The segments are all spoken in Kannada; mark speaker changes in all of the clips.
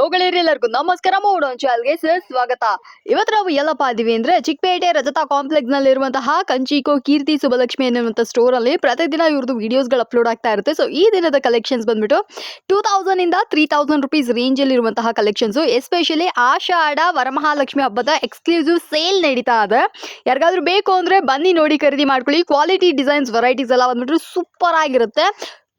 Speaker 1: ಹಲೋ ಎಲ್ಲರಿಗೂ. ನಮಸ್ಕಾರ ಮಾಡೋಣ ಚಾಲ್ಗೆ ಸ್ವಾಗತ. ಇವತ್ತು ನಾವು ಎಲ್ಲಪ್ಪ ಇದೀವಿ ಅಂದ್ರೆ ಚಿಕ್ಕಪೇಟೆ ರಜತಾ ಕಾಂಪ್ಲೆಕ್ಸ್ನಲ್ಲಿ ಇರುವಂತಹ ಕಂಚಿಕೋ ಕೀರ್ತಿ ಸುಬಲಕ್ಷ್ಮಿ ಅನ್ನುವಂಥ ಸ್ಟೋರ್ ಅಲ್ಲಿ ಪ್ರತಿದಿನ ಇವ್ರದ್ದು ವಿಡಿಯೋಸ್ಗಳು ಅಪ್ಲೋಡ್ ಆಗ್ತಾ ಇರುತ್ತೆ. ಸೊ ಈ ದಿನದ ಕಲೆಕ್ಷನ್ಸ್ ಬಂದ್ಬಿಟ್ಟು ಟೂ ತೌಸಂಡ್ ಇಂದ ತ್ರೀ ತೌಸಂಡ್ ರುಪೀಸ್ ರೇಂಜ್ ಅಲ್ಲಿ ಇರುವಂತಹ ಕಲೆಕ್ಷನ್ಸ್ ಎಸ್ಪೆಷಲಿ ಆಷಾಢ ವರಮಹಾಲಕ್ಷ್ಮಿ ಹಬ್ಬದ ಎಕ್ಸ್ಕ್ಲೂಸಿವ್ ಸೇಲ್ ನಡೀತಾ ಇದೆ. ಯಾರಿಗಾದ್ರೂ ಬೇಕು ಅಂದ್ರೆ ಬನ್ನಿ ನೋಡಿ, ಖರೀದಿ ಮಾಡ್ಕೊಳ್ಳಿ. ಕ್ವಾಲಿಟಿ ಡಿಸೈನ್ಸ್ ವೆರೈಟೀಸ್ ಎಲ್ಲ ಬಂದ್ಬಿಟ್ಟು ಸೂಪರ್ ಆಗಿರುತ್ತೆ.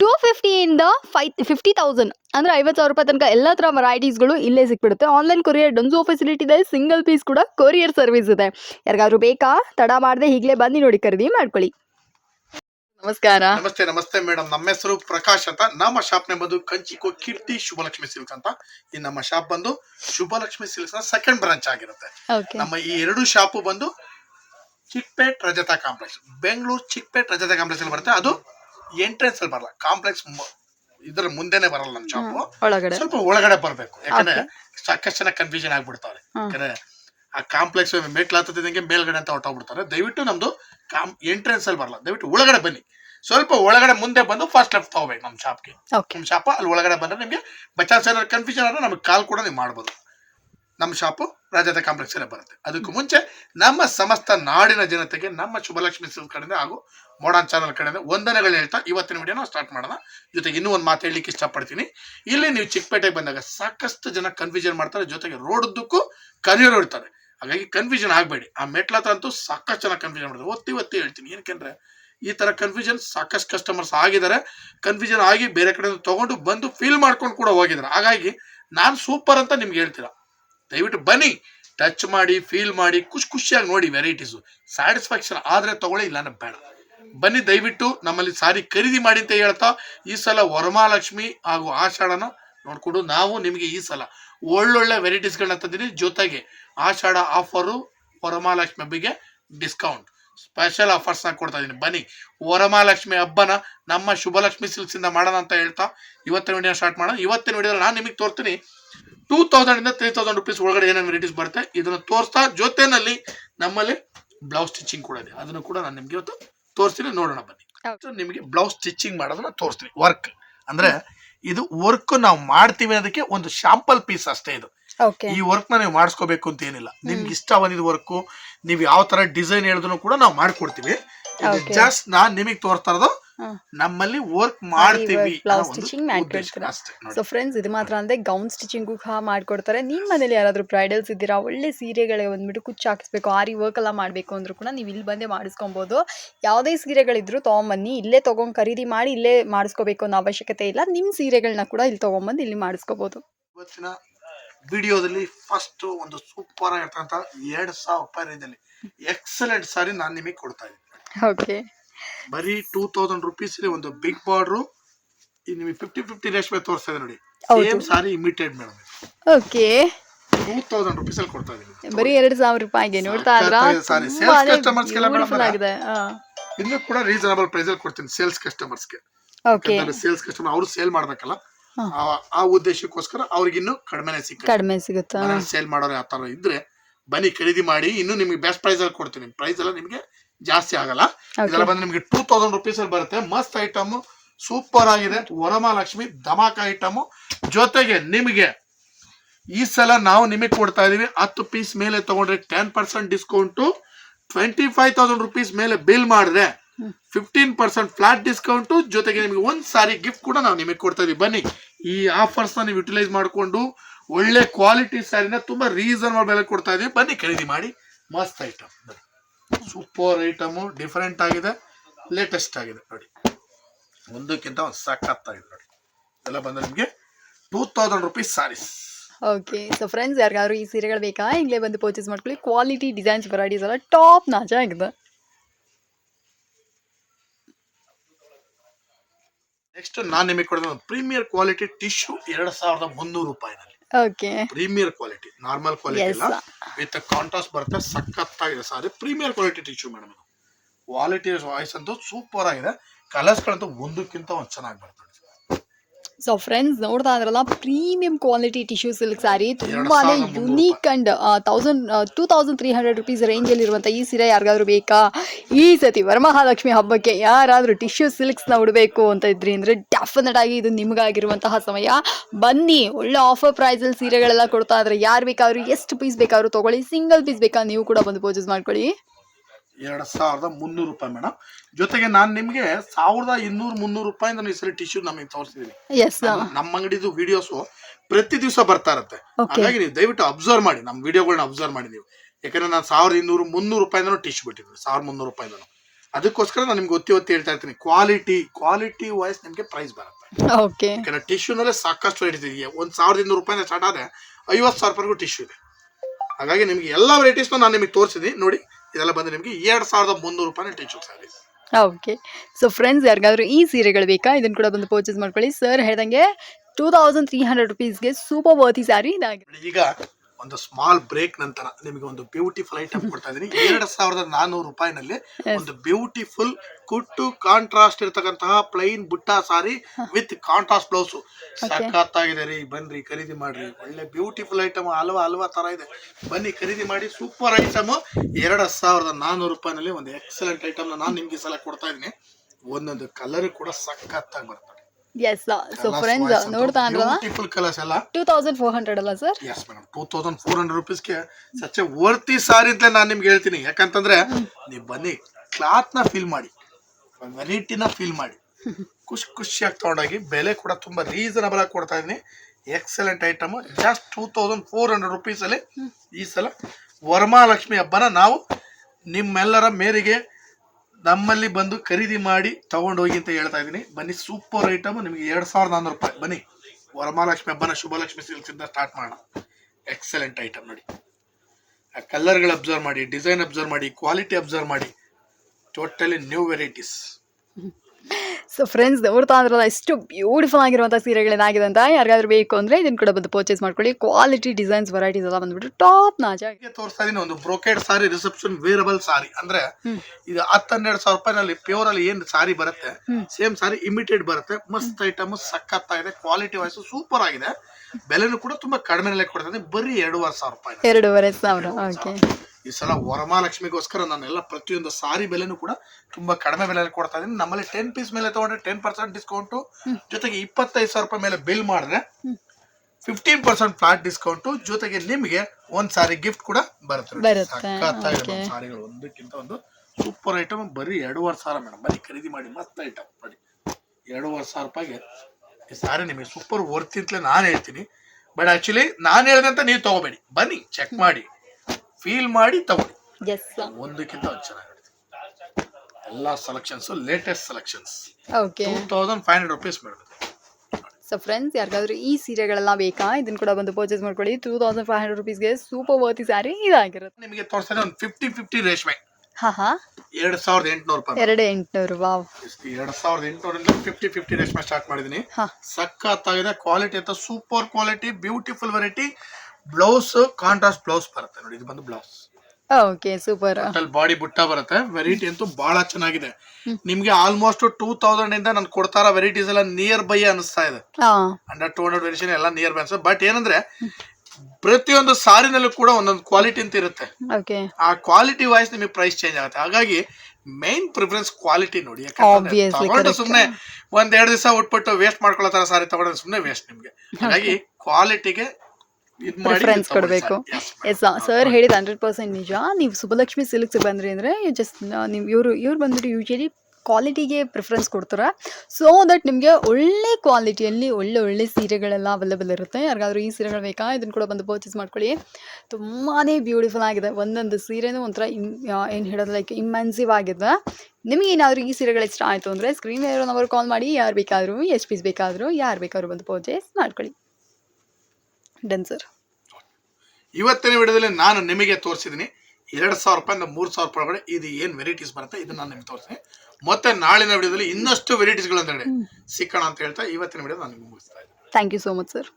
Speaker 1: ಟೂ ಫಿಫ್ಟಿಯಿಂದ ಫೈ ಫಿಫ್ಟಿ ತೌಸಂಡ್ ಅಂದರೆ ಐವತ್ತು ಸಾವಿರ ರೂಪಾಯಿ ತನಕ ಎಲ್ಲ ಥರ ವೆರೈಟೀಸ್ಗಳು ಇಲ್ಲೇ ಸಿಕ್ಬಿಡುತ್ತೆ. ಆನ್ಲೈನ್ ಕೊರಿಯರ್ ಡೊನ್ಸೋ ಫೆಸಿಲಿಟಿ ಇದೆ ಸಿಂಗಲ್ ಪೀಸ್ ಕೂಡ ಕೊರಿಯರ್ ಸರ್ವಿಸ್ ಇದೆ. ಯಾರಿಗಾದ್ರೂ ಬೇಕಾ ತಡ ಮಾಡದೆ ಈಗಲೇ ಬನ್ನಿ ನೋಡಿ ಖರೀದಿ ಮಾಡ್ಕೊಳ್ಳಿ. ನಮಸ್ಕಾರ.
Speaker 2: ನಮಸ್ತೆ ನಮಸ್ತೆ ಮೇಡಮ್ ನಮ್ಮ ಹೆಸರು ಪ್ರಕಾಶ್ ಅಂತ. ನಮ್ಮ ಶಾಪ್ ನೇ ಬಂದು ಕಂಚಿಕೋ ಕೀರ್ತಿ ಶುಭಲಕ್ಷ್ಮಿ ಸಿಲ್ಕ್ ಅಂತ. ಈ ನಮ್ಮ ಶಾಪ್ ಬಂದು ಶುಭಲಕ್ಷ್ಮಿ ಸಿಲ್ಕ್ನ ಸೆಕೆಂಡ್ ಬ್ರಾಂಚ್ ಆಗಿರುತ್ತೆ.
Speaker 1: ಓಕೆ
Speaker 2: ನಮ್ಮ ಈ ಎರಡು ಶಾಪು ಬಂದು ಚಿಕ್ಪೇಟ್ ರಜತಾ ಕಾಂಪ್ಲೆಕ್ಸ್ ಬೆಂಗಳೂರು ಚಿಕ್ಪೇಟ್ ರಜತಾ ಕಾಂಪ್ಲೆಕ್ಸ್ ಅಲ್ಲಿ ಬರುತ್ತೆ. ಅದು ಎಂಟ್ರೆನ್ಸ್ ಅಲ್ಲಿ ಬರಲ್ಲ. ಕಾಂಪ್ಲೆಕ್ಸ್ ಇದ್ರ ಮುಂದೆನೆ ಬರಲ್ಲ ನಮ್ ಶಾಪು
Speaker 1: ಒಳಗಡೆ.
Speaker 2: ಸ್ವಲ್ಪ ಒಳಗಡೆ ಬರ್ಬೇಕು. ಯಾಕಂದ್ರೆ ಸಾಕಷ್ಟು ಜನ ಕನ್ಫ್ಯೂಷನ್
Speaker 1: ಆಗ್ಬಿಡ್ತಾವ್ರೆ.
Speaker 2: ಯಾಕಂದ್ರೆ ಆ ಕಾಂಪ್ಲೆಕ್ಸ್ ಮೆಟ್ಲು ಹತ್ತದಂಗೆ ಮೇಲ್ಗಡೆ ಅಂತ ಹೊಟ್ಟೋಗ್ಬಿಡ್ತಾರೆ ದಯವಿಟ್ಟು ನಮ್ದು ಎಂಟ್ರೆನ್ಸ್ ಅಲ್ಲಿ ಬರಲ್ಲ. ದಯವಿಟ್ಟು ಒಳಗಡೆ ಬನ್ನಿ. ಸ್ವಲ್ಪ ಒಳಗಡೆ ಮುಂದೆ ಬಂದು ಫಸ್ಟ್ ಲೆಫ್ಟ್ ತಗೋಬೇಕು ನಮ್ಮ ಶಾಪ್ಗೆ
Speaker 1: ಗೆ.
Speaker 2: ನಮ್ಮ ಶಾಪ್ ಅಲ್ಲಿ ಒಳಗಡೆ ಬಂದ್ರೆ ನಿಮಗೆ ಬಚಾಸ್ ಏನಾದ್ರು ಕನ್ಫ್ಯೂಷನ್ ಆದ್ರೆ ನಮಗೆ ಕಾಲ್ ಕೂಡ ನೀವು ಮಾಡ್ಬೋದು. ನಮ್ಮ ಶಾಪು ರಾಜದ ಕಾಂಪ್ಲೆಕ್ಸ್ ಅಲ್ಲೇ ಬರುತ್ತೆ. ಅದಕ್ಕೂ ಮುಂಚೆ ನಮ್ಮ ಸಮಸ್ತ ನಾಡಿನ ಜನತೆಗೆ, ನಮ್ಮ ಶುಭಲಕ್ಷ್ಮಿ ಸಿಲ್ಕ್ ಕಡೆಯಿಂದ ಹಾಗೂ ಮೋಡನ್ ಚಾನಲ್ ಕಡೆಯಿಂದ ವಂದನೆಗಳು ಹೇಳ್ತಾ ಇವತ್ತಿನ ವಿಡಿಯೋನ ಸ್ಟಾರ್ಟ್ ಮಾಡೋಣ. ಜೊತೆಗೆ ಇನ್ನೂ ಒಂದು ಮಾತು ಹೇಳಲಿಕ್ಕೆ ಇಷ್ಟಪಡ್ತೀನಿ. ಇಲ್ಲಿ ನೀವು ಚಿಕ್ಕಪೇಟೆಗೆ ಬಂದಾಗ ಸಾಕಷ್ಟು ಜನ ಕನ್ಫ್ಯೂಷನ್ ಮಾಡ್ತಾರೆ. ಜೊತೆಗೆ ರೋಡ್ದಕ್ಕೂ ಕನಿಯರು ಇರ್ತಾರೆ. ಹಾಗಾಗಿ ಕನ್ಫ್ಯೂಷನ್ ಆಗಬೇಡಿ. ಆ ಮೆಟ್ಲ ಹತ್ರ ಅಂತೂ ಸಾಕಷ್ಟು ಜನ ಕನ್ಫ್ಯೂಷನ್ ಮಾಡ್ತಾರೆ. ಒತ್ತಿ ಒತ್ತಿ ಹೇಳ್ತೀನಿ. ಏನಕ್ಕೆ ಈ ತರ ಕನ್ಫ್ಯೂಷನ್ ಸಾಕಷ್ಟು ಕಸ್ಟಮರ್ಸ್ ಆಗಿದ್ದಾರೆ. ಕನ್ಫ್ಯೂಷನ್ ಆಗಿ ಬೇರೆ ಕಡೆ ತಗೊಂಡು ಬಂದು ಫೀಲ್ ಮಾಡ್ಕೊಂಡು ಕೂಡ ಹೋಗಿದ್ದಾರೆ. ಹಾಗಾಗಿ ನಾನು ಸೂಪರ್ ಅಂತ ನಿಮ್ಗೆ ಹೇಳ್ತೀರಾ ದಯವಿಟ್ಟು ಬನ್ನಿ ಟಚ್ ಮಾಡಿ ಫೀಲ್ ಮಾಡಿ, ಖುಷಿ ಖುಷಿಯಾಗಿ ನೋಡಿ ವೆರೈಟೀಸು ಸ್ಯಾಟಿಸ್ಫ್ಯಾಕ್ಷನ್ ಆದರೆ ತಗೊಳ್ಳಿ ಇಲ್ಲ ಬೇಡ. ಬನ್ನಿ, ದಯವಿಟ್ಟು ನಮ್ಮಲ್ಲಿ ಸಾರಿ ಖರೀದಿ ಮಾಡಿ ಅಂತ ಹೇಳ್ತಾ, ಈ ಸಲ ವರಮಹಾಲಕ್ಷ್ಮಿ ಹಾಗೂ ಆಷಾಢನ ನೋಡ್ಕೊಂಡು ನಾವು ನಿಮಗೆ ಈ ಸಲ ಒಳ್ಳೊಳ್ಳೆ ವೆರೈಟೀಸ್ಗಳನ್ನ ತಂದಿದ್ದೀನಿ ಜೊತೆಗೆ ಆಷಾಢ ಆಫರು ವರಮಹಾಲಕ್ಷ್ಮಿ ಹಬ್ಬಿಗೆ ಡಿಸ್ಕೌಂಟ್ ಸ್ಪೆಷಲ್ ಆಫರ್ಸ್ನ ಕೊಡ್ತಾ ಇದ್ದೀನಿ ಬನ್ನಿ, ವರಮಹಾಲಕ್ಷ್ಮಿ ಹಬ್ಬನ ನಮ್ಮ ಶುಭಲಕ್ಷ್ಮಿ ಸಿಲ್ಸಿಂದ ಇಂದ ಮಾಡೋಣ ಅಂತ ಹೇಳ್ತಾ, ಇವತ್ತಿನ ವಿಡಿಯೋ ಸ್ಟಾರ್ಟ್ ಮಾಡೋಣ. ಇವತ್ತಿನ ವಿಡಿಯೋ ನಾನು ನಿಮಗೆ ತೋರ್ತೀನಿ. ಟೂ ತೌಸಂಡ್ ಇಂದ ತ್ರೀ ತೌಸಂಡ್ ರುಪೀಸ್ ಒಳಗಡೆ ಏನೇನು ವೆರೈಟೀಸ್ ಬರುತ್ತೆ ಇದನ್ನ ತೋರಿಸ್ತಾ ಜೊತೆನಲ್ಲಿ ನಮ್ಮಲ್ಲಿ ಬ್ಲೌಸ್ ಸ್ಟಿಚಿಂಗ್ ಕೂಡ ಇದೆ. ಅದನ್ನು ಕೂಡ ನಾನು ನಿಮ್ಗೆ ಇವತ್ತು ತೋರಿಸ್ತೀನಿ ನೋಡೋಣ ಬನ್ನಿ. ನಿಮಗೆ ಬ್ಲೌಸ್ ಸ್ಟಿಚಿಂಗ್ ಮಾಡೋದನ್ನ ತೋರಿಸ್ತೀನಿ ವರ್ಕ್ ಅಂದ್ರೆ ಇದು ವರ್ಕ್ ನಾವು ಮಾಡ್ತೀವಿ ಅದಕ್ಕೆ ಒಂದು ಶಾಂಪಲ್ ಪೀಸ್ ಅಷ್ಟೇ ಇದು. ಈ ವರ್ಕ್ನ ನೀವು ಮಾಡಿಸ್ಕೋಬೇಕು ಅಂತ ಏನಿಲ್ಲ. ನಿಮ್ಗೆ ಇಷ್ಟ ಬಂದಿದ್ದು ವರ್ಕ್ ನೀವು ಯಾವ ತರ ಡಿಸೈನ್ ಹೇಳಿದ್ರು ಕೂಡ ನಾವು ಮಾಡ್ಕೊಡ್ತೀವಿ. ಜಸ್ಟ್ ನಾನ್ ನಿಮಗೆ ತೋರಿಸ್ತಾ ಇರೋದು. ನಮ್ಮಲ್ಲಿ ವರ್ಕ್ ಮಾಡ್ತೀವಿ ಬ್ಲೌಸ್
Speaker 1: ಸ್ಟಿಚಿಂಗ್ ಮಾಡ್ಕೊಡ್ತೀರಾ? ಸೊ ಫ್ರೆಂಡ್ಸ್ ಇದು ಮಾತ್ರ ಅಂದ್ರೆ ಗೌನ್ ಸ್ಟಿಚಿಂಗು ಸಹ ಮಾಡ್ಕೊಡ್ತಾರೆ. ನಿಮ್ಮ ಮನೇಲಿ ಯಾರಾದ್ರೂ ಬ್ರೈಡಲ್ಸ್ ಇದ್ದೀರಾ? ಒಳ್ಳೆ ಸೀರೆಗಳಿಗೆ ಬಂದ್ಬಿಟ್ಟು ಕುಚ್ಚು ಹಾಕಿಸ್ಬೇಕು ಆರಿ ವರ್ಕ್ ಎಲ್ಲ ಮಾಡಬೇಕು ಅಂದ್ರೂ ಕೂಡ ನೀವು ಇಲ್ಲಿ ಬಂದೇ ಮಾಡಿಸ್ಕೊಬೋದು. ಯಾವುದೇ ಸೀರೆಗಳಿದ್ರು ತೊಗೊಂಬನ್ನಿ. ಇಲ್ಲೇ ತೊಗೊಂಡು ಖರೀದಿ ಮಾಡಿ ಇಲ್ಲೇ ಮಾಡಿಸ್ಕೋಬೇಕು ಅನ್ನೋ ಅವಶ್ಯಕತೆ ಇಲ್ಲ. ನಿಮ್ಮ ಸೀರೆಗಳನ್ನ ಕೂಡ ಇಲ್ಲಿ ತೊಗೊಂಬಂದು ಇಲ್ಲಿ ಮಾಡಿಸ್ಕೋಬೋದು.
Speaker 2: ಇವತ್ತಿನ ವಿಡಿಯೋದಲ್ಲಿ ಫಸ್ಟ್ ಒಂದು ಸೂಪರ್ ಆಗಿರ್ತಕ್ಕಂಥ ಎರಡು ಸಾವಿರ ರೂಪಾಯಿ ರೇಂಜಲ್ಲಿ ಎಕ್ಸಲೆಂಟ್ ಸಾರಿ ನಾನು ನಿಮಗೆ ಕೊಡ್ತಾ ಇದ್ದೀನಿ.
Speaker 1: ಓಕೆ
Speaker 2: ಬರೀ ಟೂ ತೌಸಂಡ್ ರುಪೀಸ್ ಒಂದು ಬಿಗ್ ಬಾರ್ಡ್ರು ನಿಮಗೆ ಫಿಫ್ಟಿ ಫಿಫ್ಟಿ ರೇಷ್ಮೆ ತೋರಿಸ್ತಾ ಇದೆ ನೋಡಿ.
Speaker 1: ಹೌದು.
Speaker 2: Same sari imitated madam
Speaker 1: okay
Speaker 2: two thousand rupees ಅಲ್ಲಿ ಕೊಡ್ತಾ ಇದ್ದೀನಿ
Speaker 1: ಬರೀ ಎರಡು ಸಾವಿರ ರೂಪಾಯಿಗೆ ನೋಡ್ತಾ ಇದ್ರ
Speaker 2: ಸಾಕಾಗಿದೆ ಸಾರಿ. Sales customers ಗೆಲ್ಲ
Speaker 1: ಬ್ಯೂಟಿಫುಲ್ ಆಗಿದೆ.
Speaker 2: ಇನ್ನು ಕೂಡ ರೀಸನಬಲ್ ಪ್ರೈಸ್ ಅಲ್ಲಿ ಕೊಡ್ತೀನಿ ಸೇಲ್ಸ್ ಕಸ್ಟಮರ್ಸ್ಗೆ
Speaker 1: ಓಕೆ
Speaker 2: ಸೇಲ್ಸ್ ಕಸ್ಟಮರ್ ಅವರು ಸೇಲ್ ಮಾಡ್ಬೇಕಲ್ಲ.
Speaker 1: ಹಾ.
Speaker 2: ಆ- ಆ ಉದ್ದೇಶಕ್ಕೋಸ್ಕರ ಅವ್ರಿಗಿನ್ನೂ ಕಡಿಮೆನೆ ಸಿಕ್ಕ
Speaker 1: ಕಡಿಮೆ ಸಿಗುತ್ತಾ
Speaker 2: ಸೇಲ್ ಮಾಡೋರು ಯಾವ ತರ ಇದ್ರೆ ಬನ್ನಿ ಖರೀದಿ ಮಾಡಿ ಇನ್ನು ನಿಮಗೆ ಬೆಸ್ಟ್ ಪ್ರೈಸ್ ಅಲ್ಲಿ ಕೊಡ್ತೀನಿ. ಪ್ರೈಸ್ ಎಲ್ಲ ನಿಮಗೆ ಜಾಸ್ತಿ ಆಗಲ್ಲ. ಇದೆಲ್ಲ ಬಂದು ನಿಮಗೆ ಟೂ ತೌಸಂಡ್ ರುಪೀಸ್ ಅಲ್ಲಿ ಬರುತ್ತೆ. ಮಸ್ತ್ ಐಟಮ್ ಸೂಪರ್ ಆಗಿದೆ. ವರಮಹಾಲಕ್ಷ್ಮಿ ಧಮಾಕ ಐಟಮ್ ಜೊತೆಗೆ ನಿಮಗೆ ಈ ಸಲ ನಾವು ನಿಮಗೆ ಕೊಡ್ತಾ ಇದೀವಿ ಹತ್ತು ಪೀಸ್ ಮೇಲೆ ತಗೊಂಡ್ರೆ ten percent discount twenty five thousand rupees ಮೇಲೆ ಬಿಲ್ ಮಾಡಿದ್ರೆ ಫಿಫ್ಟೀನ್ ಪರ್ಸೆಂಟ್ ಫ್ಲಾಟ್ ಡಿಸ್ಕೌಂಟು ಜೊತೆಗೆ ನಿಮಗೆ ಒಂದು ಸಾರಿ ಗಿಫ್ಟ್ ಕೂಡ ನಾವು ನಿಮಗೆ ಕೊಡ್ತಾ ಇದೀವಿ. ಬನ್ನಿ ಈ ಆಫರ್ಸ್ನ ನೀವು ಯುಟಿಲೈಸ್ ಮಾಡಿಕೊಂಡು ಒಳ್ಳೆ ಕ್ವಾಲಿಟಿ ಸ್ಯಾರಿನ ತುಂಬಾ ರೀಸನಬಲ್ ಬೆಲೆ ಕೊಡ್ತಾ ಇದೀವಿ. ಬನ್ನಿ ಖರೀದಿ ಮಾಡಿ. ಮಸ್ತ್ ಐಟಮ್ ಸೂಪರ್ ಐಟಮು ಡಿಫರೆಂಟ್ ಆಗಿದೆ ಲೇಟೆಸ್ಟ್ ಆಗಿದೆ ನೋಡಿ. ಒಂದಕ್ಕಿಂತ ಒಂದು ಸಖತ್ತಾಗಿದೆ ನೋಡಿ. ಎಲ್ಲ ಬಂದ್ರೆ ನಿಮಗೆ two thousand rupees saris
Speaker 1: okay so friends ಯಾರಿಗಾದ್ರು ಈ ಸೀರೆಗಳು ಬೇಕಾ? ಈಗಲೇ ಬಂದು ಪರ್ಚೇಸ್ ಮಾಡ್ಕೊಳ್ಳಿ. ಕ್ವಾಲಿಟಿ ಡಿಸೈನ್ಸ್ ವೆರೈಟೀಸ್ ಎಲ್ಲ ಟಾಪ್ ನಾಚ ಆಗಿದೆ.
Speaker 2: ನೆಕ್ಸ್ಟ್ ನಾನು ನಿಮಗೆ ಕೊಡೋದು ಪ್ರೀಮಿಯರ್ ಕ್ವಾಲಿಟಿ ಟಿಶ್ಯೂ ಎರಡು ಸಾವಿರದ ಮುನ್ನೂರು ರೂಪಾಯಿನಲ್ಲಿ.
Speaker 1: Okay.
Speaker 2: Premier quality normal quality
Speaker 1: Yes.
Speaker 2: ಇಲ್ಲ. ವಿತ್ ಕಾಂಟ್ರಾಸ್ಟ್ ಬರುತ್ತೆ ಸಖತ್ತಾಗಿದೆ. Sari premier quality tissue madam ಇದು. ಕ್ವಾಲಿಟಿ ವಾಯ್ಸ್ ಅಂತೂ ಸೂಪರ್ ಆಗಿದೆ. ಕಲರ್ಸ್ಗಳಂತೂ ಒಂದಕ್ಕಿಂತ ಒಂದು ಚೆನ್ನಾಗಿ ಬರ್ತದೆ.
Speaker 1: ಸೊ ಫ್ರೆಂಡ್ಸ್ ನೋಡ್ತಾ ಇದ್ರಲ್ಲ premium quality tissue silk sari
Speaker 2: ತುಂಬಾ
Speaker 1: unique and thousand two thousand three hundred rupees ರೇಂಜಲ್ಲಿ ಇರುವಂಥ ಈ ಸೀರೆ ಯಾರಿಗಾದ್ರೂ ಬೇಕಾ? ಈ ಸತಿ ವರಮಹಾಲಕ್ಷ್ಮಿ ಹಬ್ಬಕ್ಕೆ ಯಾರಾದರೂ ಟಿಶ್ಯೂ ಸಿಲ್ಕ್ಸ್ನ ಉಡಬೇಕು ಅಂತ ಇದ್ರಿ ಅಂದರೆ ಡೆಫಿನೆಟ್ ಆಗಿ ಇದು ನಿಮಗಾಗಿರುವಂತಹ ಸಮಯ. ಬನ್ನಿ ಒಳ್ಳೆ ಆಫರ್ ಪ್ರೈಸಲ್ಲಿ ಸೀರೆಗಳೆಲ್ಲ ಕೊಡ್ತಾ ಇದ್ರೆ ಯಾರು ಬೇಕಾದ್ರೂ ಎಷ್ಟು ಪೀಸ್ ಬೇಕಾದ್ರೂ ತೊಗೊಳ್ಳಿ ಸಿಂಗಲ್ ಪೀಸ್ ಬೇಕಾ ನೀವು ಕೂಡ ಬಂದು ಪರ್ಚೇಸ್ ಮಾಡ್ಕೊಳ್ಳಿ.
Speaker 2: ಎರಡ್ ಸಾವಿರದ ಮುನ್ನೂರು ರೂಪಾಯಿ ಮೇಡಮ್ ಜೊತೆಗೆ ನಾನು ನಿಮ್ಗೆ ಸಾವಿರದ ಇನ್ನೂರು ಮುನ್ನೂರು ರೂಪಾಯಿ ನಾನು ಈ ಸಲ ಟಿಶ್ಯೂ ನಮಗೆ ತೋರಿಸಿದೀನಿ.
Speaker 1: ಎಸ್
Speaker 2: ನಮ್ಮ ಅಂಗಡಿದು ವಿಡಿಯೋಸ್ ಪ್ರತಿ ದಿವಸ ಬರ್ತಾ ಇರುತ್ತೆ. ಹಾಗಾಗಿ ನೀವು ದಯವಿಟ್ಟು ಅಬ್ಸರ್ವ್ ಮಾಡಿ ನಮ್ಮ ವಿಡಿಯೋಗಳನ್ನ ಅಬ್ಸರ್ವ್ ಮಾಡಿ ನೀವು. ಯಾಕಂದ್ರೆ ನಾನು ಸಾವಿರದ ಇನ್ನೂರು ಮುನ್ನೂರು ರೂಪಾಯಿಂದನೂ ಟಿಶ್ಯೂ ಬಿಟ್ಟಿದ್ದೀನಿ ಸಾವಿರದ ಮುನ್ನೂರು ರೂಪಾಯಿಂದ ಅದಕ್ಕೋಸ್ಕರ ನಾನು ನಿಮ್ಗೆ ಒತ್ತಿ ಒತ್ತಿ ಹೇಳ್ತಾ ಇರ್ತೀನಿ ಕ್ವಾಲಿಟಿ ಕ್ವಾಲಿಟಿ ವೈಸ್ ನಿಮಗೆ ಪ್ರೈಸ್ ಬರುತ್ತೆ.
Speaker 1: ಓಕೆ
Speaker 2: ಯಾಕಂದ್ರೆ ಟಿಶ್ಯೂನಲ್ಲೇ ಸಾಕಷ್ಟು ರೇಟ್ ಇದೆ. ಒಂದು ಸಾವಿರದ ಇನ್ನೂರು ರೂಪಾಯಿಂದ ಸ್ಟಾರ್ಟ್ ಆದರೆ ಐವತ್ತು ಸಾವಿರ ರೂಪಾಯಿಗೂ ಟಿಶ್ಯೂ ಇದೆ. ಹಾಗಾಗಿ ನಿಮಗೆ ಎಲ್ಲ ವೆರೈಟೀಸ್ನ ನಾನು ನಿಮಗೆ ತೋರಿಸಿದ್ದೀನಿ ನೋಡಿ ಇದೆಲ್ಲ ಬಂದು ನಿಮಗೆ ಎರಡು ಸಾವಿರದ ಮುನ್ನೂರು ರೂಪಾಯಿ teacher saris
Speaker 1: okay so friends ಯಾರಿಗಾದ್ರೂ ಈ ಸೀರೆಗಳು ಬೇಕಾ? ಇದನ್ನು ಕೂಡ ಬಂದು ಪರ್ಚೇಸ್ ಮಾಡ್ಕೊಳ್ಳಿ. ಸರ್ ಹೇಳ್ದಂಗೆ ಟೂ ತೌಸಂಡ್ ತ್ರೀ ಹಂಡ್ರೆಡ್ ರುಪೀಸ್ಗೆ ಸೂಪರ್ ವರ್ತಿ ಸ್ಯಾರಿ ಇದಾಗಿದೆ.
Speaker 2: ಈಗ ಒಂದು ಸ್ಮಾಲ್ ಬ್ರೇಕ್ ನಂತರ ನಿಮಗೆ ಒಂದು ಬ್ಯೂಟಿಫುಲ್ ಐಟಮ್ ಕೊಡ್ತಾ ಇದ್ದೀನಿ. ಎರಡು ಸಾವಿರದ ನಾನ್ನೂರು ರೂಪಾಯಿನಲ್ಲಿ ಒಂದು ಬ್ಯೂಟಿಫುಲ್ ಕುಟ್ಟು ಕಾಂಟ್ರಾಸ್ಟ್ ಇರತಕ್ಕಂತಹ plain ಬುಟ್ಟಾ sari with contrast blouse ಸಖತ್ತಾಗಿದೆ ರೀ ಬನ್ರಿ ಖರೀದಿ ಮಾಡ್ರಿ. ಒಳ್ಳೆ ಬ್ಯೂಟಿಫುಲ್ ಐಟಮ್ ಹಲ್ವಾ ಹಲ್ವಾ ತರ ಇದೆ. ಬನ್ನಿ ಖರೀದಿ ಮಾಡಿ ಸೂಪರ್ ಐಟಮ್ ಎರಡು ಸಾವಿರದ ನಾನ್ನೂರು ರೂಪಾಯಿನಲ್ಲಿ ಒಂದು ಎಕ್ಸಲೆಂಟ್ ಐಟಮ್ ನಾನು ನಿಮ್ಗೆ ಸಲ ಕೊಡ್ತಾ ಇದ್ದೀನಿ. ಒಂದೊಂದು ಕಲರ್ ಕೂಡ ಸಖತ್ತಾಗಿ ಬರ್ತದೆ.
Speaker 1: ಎಸ್ ಸೊ ಫ್ರೆಂಡ್ಸ್ ನೋಡ್ತಾ ಅಂದ್ರಲ್ಲ
Speaker 2: ಬ್ಯೂಟಿಫುಲ್ ಕಲರ್ಸ್ ಎಲ್ಲ?
Speaker 1: ಟೂ ತೌಸಂಡ್ ಫೋರ್ ಹಂಡ್ರೆಡ್ ಅಲ್ಲ sir
Speaker 2: yes madam two thousand four hundred ರುಪೀಸ್ಗೆ such a worthy sari ಅಂತ ನಾನು ನಿಮ್ಗೆ ಹೇಳ್ತೀನಿ. ಯಾಕಂತಂದ್ರೆ ನೀವು ಬನ್ನಿ ಕ್ಲಾತ್ನ ಫೀಲ್ ಮಾಡಿ ವೆರೈಟಿನ ಫೀಲ್ ಮಾಡಿ ಖುಷಿ ಖುಷಿಯಾಗಿ ತಗೊಂಡೋಗಿ ಬೆಲೆ ಕೂಡ ತುಂಬಾ ರೀಸನಬಲ್ ಆಗಿ ಕೊಡ್ತಾ ಇದೀನಿ. Excellent item just two thousand four hundred ರುಪೀಸಲ್ಲಿ ಈ ಸಲ ವರಮಹಾಲಕ್ಷ್ಮಿ ಹಬ್ಬನ ನಾವು ನಿಮ್ಮೆಲ್ಲರ ಮೇರೆಗೆ ನಮ್ಮಲ್ಲಿ ಬಂದು ಖರೀದಿ ಮಾಡಿ ತಗೊಂಡೋಗಿ ಅಂತ ಹೇಳ್ತಾ ಇದ್ದೀನಿ. ಬನ್ನಿ ಸೂಪರ್ ಐಟಮ್ ನಿಮಗೆ ಎರಡು ಸಾವಿರದ ನಾನ್ನೂರು ರೂಪಾಯಿ. ಬನ್ನಿ, ವರಮಹಾಲಕ್ಷ್ಮಿ ಹಬ್ಬನ ಶುಭಲಕ್ಷ್ಮಿ ಸಿಲ್ಕ್ಸಿಂದ ಸ್ಟಾರ್ಟ್ ಮಾಡೋಣ. ಎಕ್ಸಲೆಂಟ್ ಐಟಮ್ ನೋಡಿ. ಆ ಕಲರ್ಗಳು ಅಬ್ಸರ್ವ್ ಮಾಡಿ ಡಿಸೈನ್ ಅಬ್ಸರ್ವ್ ಮಾಡಿ ಕ್ವಾಲಿಟಿ ಅಬ್ಸರ್ವ್ ಮಾಡಿ. Totally new varieties
Speaker 1: so friends ನೋಡ್ತಾ ಅಂದ್ರಲ್ಲ ಎಷ್ಟು ಬ್ಯೂಟಿಫುಲ್ ಆಗಿರುವಂಥ ಸೀರೆಗಳೇನಾಗಿದೆ ಅಂತ ಯಾರಿಗಾದ್ರೂ ಬೇಕು ಅಂದ್ರೆ ಇದನ್ನು ಕೂಡ ಬಂದು ಪರ್ಚೇಸ್ ಮಾಡ್ಕೊಳ್ಳಿ. ಕ್ವಾಲಿಟಿ ಡಿಸೈನ್ಸ್ ವೆರೈಟೀಸ್ ಎಲ್ಲ ಬಂದ್ಬಿಟ್ಟು ಟಾಪ್
Speaker 2: ಹೀಗೆ ತೋರಿಸ್ತಾ ಇದೀನಿ ಒಂದು brocade sari reception wearable sari ಅಂದ್ರೆ ಇದು ಹತ್ತೆರಡು ಸಾವಿರ ರೂಪಾಯಿನಲ್ಲಿ ಪ್ಯೂರ್ ಅಲ್ಲಿ ಏನು ಸಾರಿ ಬರುತ್ತೆ ಸೇಮ್ ಸಾರಿ ಇಮಿಟೇಟ್ ಬರುತ್ತೆ. ಮಸ್ತ್ ಐಟಮ್ ಸಖತ್ತಾಗಿದೆ ಕ್ವಾಲಿಟಿ ವೈಸ್ ಸೂಪರ್ ಆಗಿದೆ. ಬೆಲೆನೂ ಕೂಡ ತುಂಬಾ ಕಡಿಮೆನಲ್ಲೇ ಕೊಡ್ತದೆ ಬರೀ ಎರಡೂವರೆ ಸಾವಿರ ರೂಪಾಯಿ
Speaker 1: ಎರಡೂವರೆ ಸಾವಿರ ಓಕೆ
Speaker 2: ಈ ಸಲ ವರಮಹಾಲಕ್ಷ್ಮಿಗೋಸ್ಕರ ನಾನೆಲ್ಲ ಪ್ರತಿಯೊಂದು ಸಾರಿ ಬೆಲೆನೂ ಕೂಡ ತುಂಬಾ ಕಡಿಮೆ ಬೆಲೆಯಲ್ಲಿ ಕೊಡ್ತಾ ಇದ್ದೀನಿ. ನಮ್ಮಲ್ಲಿ ಟೆನ್ ಪೀಸ್ ಮೇಲೆ ತಗೊಂಡ್ರೆ ಟೆನ್ ಪರ್ಸೆಂಟ್ ಡಿಸ್ಕೌಂಟು ಜೊತೆಗೆ ಇಪ್ಪತ್ತೈದು ಸಾವಿರ ರೂಪಾಯಿ ಮೇಲೆ ಬಿಲ್ ಮಾಡಿದ್ರೆ ಫಿಫ್ಟೀನ್ ಪರ್ಸೆಂಟ್ ಫ್ಲಾಟ್ ಡಿಸ್ಕೌಂಟು ಜೊತೆಗೆ ನಿಮಗೆ ಒಂದ್ ಸಾರಿ ಗಿಫ್ಟ್ ಕೂಡ ಬರುತ್ತೆ. ಸಾರಿಗಳು. ಒಂದಕ್ಕಿಂತ ಒಂದು ಸೂಪರ್ ಐಟಮ್ ಬರೀ ಎರಡೂವರೆ ಸಾವಿರ ಮೇಡಮ್ ಬರೀ ಖರೀದಿ ಮಾಡಿ ಮಸ್ತ್ ಐಟಮ್ ನೋಡಿ ಎರಡೂವರೆ ಸಾವಿರ ರೂಪಾಯಿಗೆ ಈ ಸಾರಿ ನಿಮಗೆ ಸೂಪರ್ ವರ್ತ್ ಅಂತಲೇ ನಾನು ಹೇಳ್ತೀನಿ. ಬಟ್ ಆಕ್ಚುಲಿ ನಾನು ಹೇಳಿದಂತ ನೀವು ತಗೋಬೇಡಿ. ಬನ್ನಿ ಚೆಕ್ ಮಾಡಿ. ಫೀಲ್ ಮಾಡಿ ತಗೊಳ್ಳಿ. ಒಂದಕ್ಕಿಂತ ಒಂದು ಚೆನ್ನಾಗಿರುತ್ತೆ ಎಲ್ಲ selections latest selections
Speaker 1: okay
Speaker 2: two thousand five hundred rupees madam
Speaker 1: so friends ಯಾರಿಗಾದ್ರೂ ಈ ಸೀರೆಗಳೆಲ್ಲ ಬೇಕಾ? ಇದನ್ನ ಕೂಡ ಬಂದು ಪರ್ಚೇಸ್ ಮಾಡ್ಕೊಳ್ಳಿ. ಟೂ ತೌಸಂಡ್ ಫೈವ್ ಹಂಡ್ರೆಡ್ ರುಪೀಸ್ಗೆ ಸೂಪರ್ ವರ್ತಿ ಸ್ಯಾರಿ ಇದಾಗಿರುತ್ತೆ.
Speaker 2: ನಿಮಗೆ ತೋರಿಸ್ತಾರೆ ಒಂದು ಫಿಫ್ಟಿ ಫಿಫ್ಟಿ ರೇಷ್ಮೆ. ಎರಡು ಸಾವಿರದ ಎಂಟುನೂರು ರೂಪಾಯಿ
Speaker 1: ಎರಡು ಎಂಟುನೂರು ವಾವ್
Speaker 2: ಎರಡು ಸಾವಿರದ ಎಂಟುನೂರಿಂದ ಫಿಫ್ಟಿ ಫಿಫ್ಟಿ ರೇಷ್ಮೆ ಸ್ಟಾರ್ಟ್ ಮಾಡಿದ್ದೀನಿ
Speaker 1: ಹಾಂ.
Speaker 2: ಸಖತ್ತಾಗಿದೆ ಕ್ವಾಲಿಟಿ ಅಂತ super quality beautiful variety blouse contrast blouse ಬರುತ್ತೆ ನೋಡಿ ಇದು ಬಂದು blouse
Speaker 1: okay super
Speaker 2: total body ಬುಟ್ಟ ಬರುತ್ತೆ ವೆರೈಟಿ ಅಂತೂ ಬಹಳ ಚೆನ್ನಾಗಿದೆ. ನಿಮ್ಗೆ ಆಲ್ಮೋಸ್ಟ್ ಟೂ ತೌಸಂಡ್ ಇಂದ ನಾನು ಕೊಡ್ತಾರ ವೆರೈಟೀಸ್ ಎಲ್ಲ ನಿಯರ್ ಬೈ ಅನಿಸ್ತಾ ಇದೆ ಅಂಡರ್ ಟೂ ಹಂಡ್ರೆಡ್ ವೆರಿಷನ್ ಎಲ್ಲ ನಿಯರ್ ಬೈ ಅನಿಸ್ತದೆ ಬಟ್ ಏನಂದ್ರೆ ಪ್ರತಿಯೊಂದು ಸಾರಿನಲ್ಲೂ ಕೂಡ ಒಂದೊಂದು ಕ್ವಾಲಿಟಿ ಅಂತ ಇರುತ್ತೆ.
Speaker 1: ಓಕೆ
Speaker 2: ಆ ಕ್ವಾಲಿಟಿ ವೈಸ್ ನಿಮಗೆ ಪ್ರೈಸ್ ಚೇಂಜ್ ಆಗುತ್ತೆ. ಹಾಗಾಗಿ ಮೈನ್ ಪ್ರಿಫರೆನ್ಸ್ ಕ್ವಾಲಿಟಿ ನೋಡಿ.
Speaker 1: ಯಾಕಂದ್ರೆ correct.
Speaker 2: ಸುಮ್ಮನೆ ಒಂದ್ ಎರಡು ದಿವಸ ಉಟ್ಬಿಟ್ಟು ವೇಸ್ಟ್ ಮಾಡ್ಕೊಳ್ಳೋ ತರ ಸಾರಿ ತಗೊಂಡ್ರೆ ಸುಮ್ಮನೆ ವೇಸ್ಟ್ ನಿಮ್ಗೆ. ಹಾಗಾಗಿ ಕ್ವಾಲಿಟಿಗೆ
Speaker 1: ಪ್ರಿಫರೆನ್ಸ್ ಕೊಡಬೇಕು. ಎಸ್ ಸರ್ ಹೇಳಿದ ಹಂಡ್ರೆಡ್ ಪರ್ಸೆಂಟ್ ನಿಜ. ನೀವು ಸುಬ್ಬಲಕ್ಷ್ಮಿ ಸಿಲ್ಕ್ಸ್ ಬಂದ್ರಿ ಅಂದರೆ ಜಸ್ಟ್ ನೀವು ಇವರು ಇವ್ರು ಬಂದ್ಬಿಟ್ಟು ಯೂಶಲಿ ಕ್ವಾಲಿಟಿಗೆ ಪ್ರಿಫರೆನ್ಸ್ ಕೊಡ್ತಾರೆ. ಸೊ ದಟ್ ನಿಮಗೆ ಒಳ್ಳೆ ಕ್ವಾಲಿಟಿಯಲ್ಲಿ ಒಳ್ಳೆ ಒಳ್ಳೆ ಸೀರೆಗಳೆಲ್ಲ ಅವೈಲೇಬಲ್ ಇರುತ್ತೆ. ಯಾರಿಗಾದ್ರೂ ಈ ಸೀರೆಗಳು ಬೇಕಾ ಇದನ್ನು ಕೂಡ ಬಂದು ಪರ್ಚೇಸ್ ಮಾಡ್ಕೊಳ್ಳಿ. ತುಂಬಾ ಬ್ಯೂಟಿಫುಲ್ ಆಗಿದೆ. ಒಂದೊಂದು ಸೀರೆನೂ ಒಂಥರ ಇಮ್ ಏನು ಹೇಳೋದು ಲೈಕ್ ಇಮ್ಮೆನ್ಸಿವ್ ಆಗಿದೆ. ನಿಮಗೆ ಏನಾದರೂ ಈ ಸೀರೆಗಳು ಇಷ್ಟ ಆಯಿತು ಅಂದರೆ ಸ್ಕ್ರೀನ್ ಮೇಲೆ ನಂಬರ್ ಕಾಲ್ ಮಾಡಿ. ಯಾರು ಬೇಕಾದರೂ ಎಷ್ಟು ಪೀಸ್ ಬೇಕಾದರೂ ಯಾರು ಬೇಕಾದ್ರು ಬಂದು ಪರ್ಚೇಸ್ ಮಾಡ್ಕೊಳ್ಳಿ. ಡನ್ ಸರ್
Speaker 2: ಇವತ್ತಿನ ವಿಡಿಯೋದಲ್ಲಿ ನಾನು ನಿಮಗೆ ತೋರಿಸಿದ್ದೀನಿ ಎರಡು ಸಾವಿರ ರೂಪಾಯಿಂದ ಮೂರು ಸಾವಿರ ರೂಪಾಯಿ ಒಳಗಡೆ ಇದು ಏನು ವೆರೈಟೀಸ್ ಬರುತ್ತೆ ಇದು ನಾನು ನಿಮ್ಗೆ ತೋರಿಸ್ತೀನಿ. ಮತ್ತೆ ನಾಳಿನ ವಿಡಿಯೋದಲ್ಲಿ ಇನ್ನಷ್ಟು ವೆರೈಟೀಸ್ಗಳು ಅಂತ ಹೇಳಿ ಸಿಕ್ಕಣ ಅಂತ ಹೇಳ್ತಾ ಇವತ್ತಿನ ವಿಡಿಯೋ ನಾನು ನಿಮ್ಗೆ ಮುಗಿಸ್ತಾ ಇದ್ದೀನಿ.
Speaker 1: Thank you so much sir